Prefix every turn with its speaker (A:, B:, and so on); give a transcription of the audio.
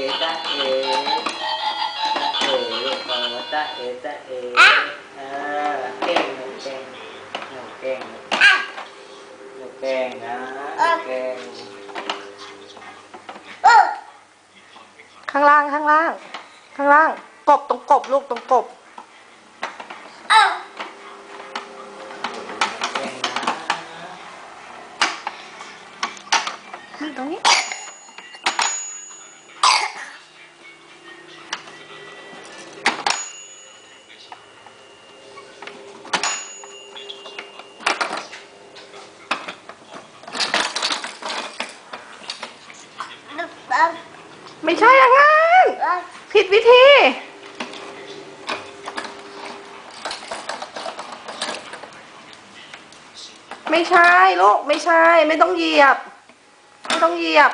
A: เอตาเอตาเอลูกเออตาเอตาเอเออเก่งหนูเก่งหนูเก่งหนูเก่งนะหนูเก่ง
B: ข้างล่างข้างล่าง ข้างล่าง กบตรงกบลูกตรงกบ
A: เก่งนะ
B: นี่ตรงนี้ ไม่ใช่อย่างนั้นผิดวิธี ไม่ใช่ลูกไม่ใช่ ไม่ต้องเหยียบ ไม่ต้องเหยียบ